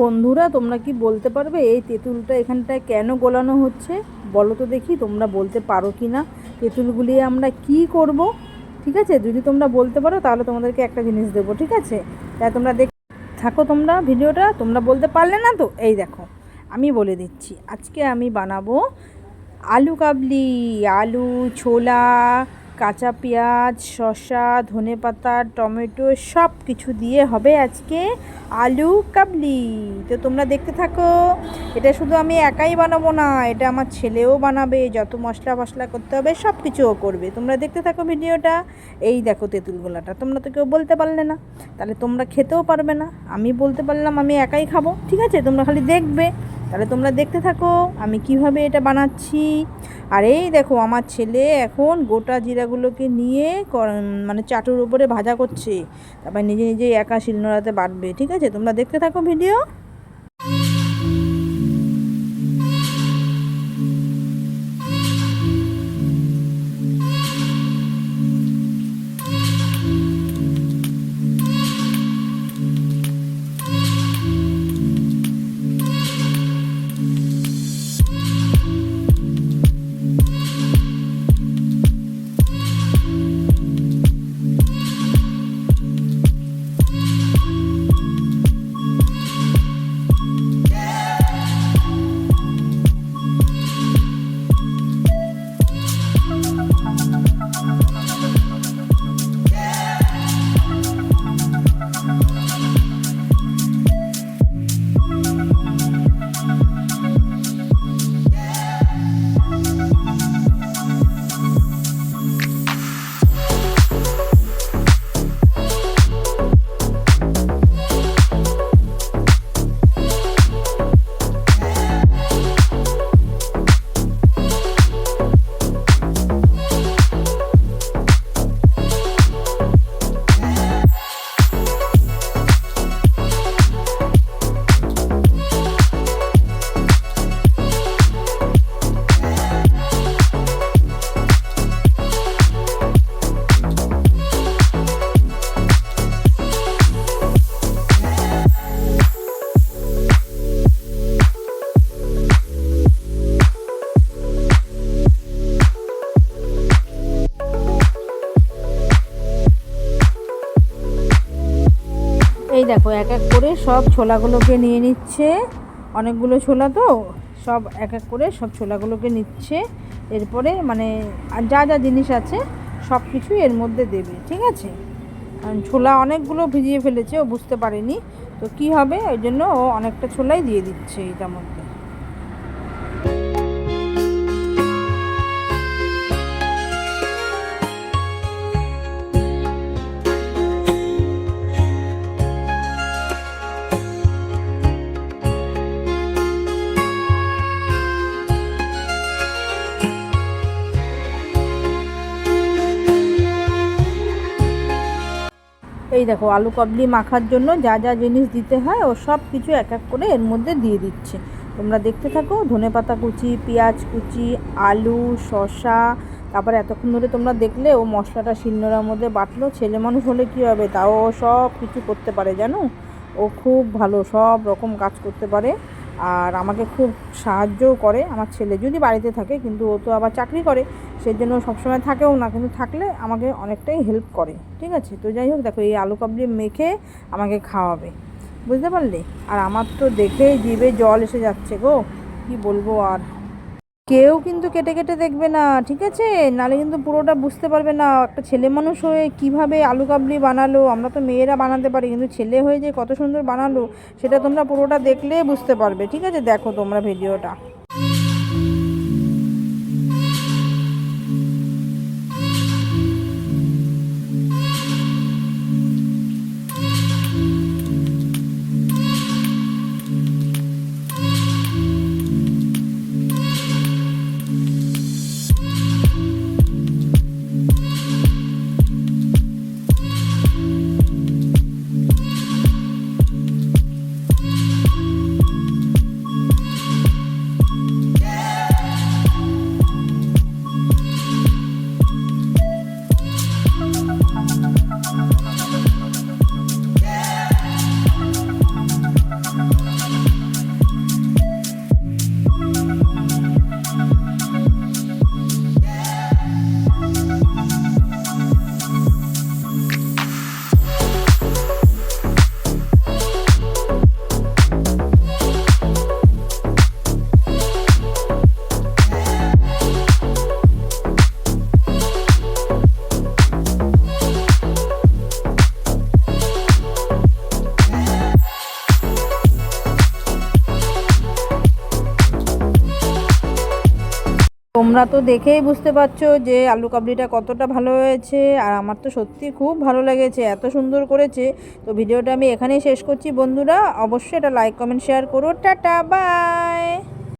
বন্ধুরা, তোমরা কি বলতে পারবে এই তেঁতুলটা এখানটায় কেন গোলানো হচ্ছে? বলো তো দেখি তোমরা বলতে পারো কি না? তেঁতুলগুলি আমরা কি করব? ঠিক আছে? যদি তোমরা বলতে পারো, তাহলে তোমাদেরকে একটা জিনিস দেবো, ঠিক আছে? তাই তোমরা দেখ, থাকো তোমরা ভিডিওটা, তোমরা বলতে পারলে না তো? এই দেখো, আমি বলে দিচ্ছি। আজকে আমি বানাবো আলু কাবলি, আলু, ছোলা কাঁচা পেঁয়াজ, শসা, ধনে পাতা, টমেটো সব কিছু দিয়ে হবে আজকে আলু কাবলি। তো তোমরা দেখতে থাকো, এটা শুধু আমি একাই বানাবো না, এটা আমার ছেলেও বানাবে, যত মশলা ফসলা করতে হবে সব কিছুও করবে। তোমরা দেখতে থাকো ভিডিওটা, এই দেখো তেঁতুল গোলাটা। তোমরা তো কেউ বলতে পারলে না, তাহলে তোমরা খেতেও পারবে না। আমি বলতে পারলাম আমি একাই খাব, ঠিক আছে? তোমরা খালি দেখবে। তাহলে তোমরা দেখতে থাকো আমি কীভাবে এটা বানাচ্ছি। আর এই দেখো, আমার ছেলে এখন গোটা জিরাগুলোকে নিয়ে মানে চাটুর উপরে ভাজা করছে। তারপর নিজে নিজেই একা শিলনোড়াতে বাটবে, ঠিক আছে? তোমরা দেখতে থাকো ভিডিও। এই দেখো, এক এক করে সব ছোলাগুলোকে নিয়ে নিচ্ছে। অনেকগুলো ছোলা তো, সব এক এক করে সব ছোলাগুলোকে নিচ্ছে। এরপরে মানে যা যা জিনিস আছে, সব কিছুই এর মধ্যে দেবে, ঠিক আছে? ছোলা অনেকগুলো ভিজিয়ে ফেলেছে, ও বুঝতে পারেনি। তো কি হবে? ওই জন্য ও অনেকটা ছোলাই দিয়ে দিচ্ছে, এটার মধ্যে। এই দেখো, আলু কাবলি মাখার জন্য যা যা জিনিস দিতে হয়, ও সব কিছু এক এক করে এর মধ্যে দিয়ে দিচ্ছে। তোমরা দেখতে থাকো, ধনে পাতা কুচি, পেঁয়াজ কুচি, আলু, শসা, তারপরে এতক্ষণ ধরে তোমরা দেখলে ও মশলাটা শিলনোড়ার মধ্যে বাটলো। ছেলে মানুষ হলে কী হবে? তাও ও সব কিছু করতে পারে, জানো? ও খুব ভালো, সব রকম কাজ করতে পারে আর আমাকে খুব সাহায্যও করে। আমার ছেলে যদি বাড়িতে থাকে, কিন্তু ও তো আবার চাকরি করে সেই জন্য সবসময় থাকেও না, কিন্তু থাকলে আমাকে অনেকটাই হেল্প করে, ঠিক আছে? তো যাই হোক, দেখো, এই আলু কাবলি মেখে আমাকে খাওয়াবে, বুঝতে পারলে? আর আমার তো দেখেই জিভে জল এসে যাচ্ছে গো, কি বলব আর? কেউ কিন্তু কেটে কেটে দেখবে না, ঠিক আছে? নালে কিন্তু পুরোটা বুঝতে পারবে না, একটা ছেলে মানুষ হয়ে কীভাবে আলু কাবলি বানালো? আমরা তো মেয়েরা বানাতে পারি, কিন্তু ছেলে হয়ে যে কত সুন্দর বানালো, সেটা তোমরা পুরোটা দেখলে বুঝতে পারবে, ঠিক আছে? দেখো তোমরা ভিডিওটা। তোমরা তো দেখেই বুঝতে পারছ যে আলু কাবলিটা কতটা ভালো হয়েছে, আর আমার তো সত্যি খুব ভালো লেগেছে, এত সুন্দর করেছে। তো ভিডিওটা আমি এখানেই শেষ করছি বন্ধুরা, অবশ্যই এটা লাইক কমেন্ট শেয়ার করো। Tata bye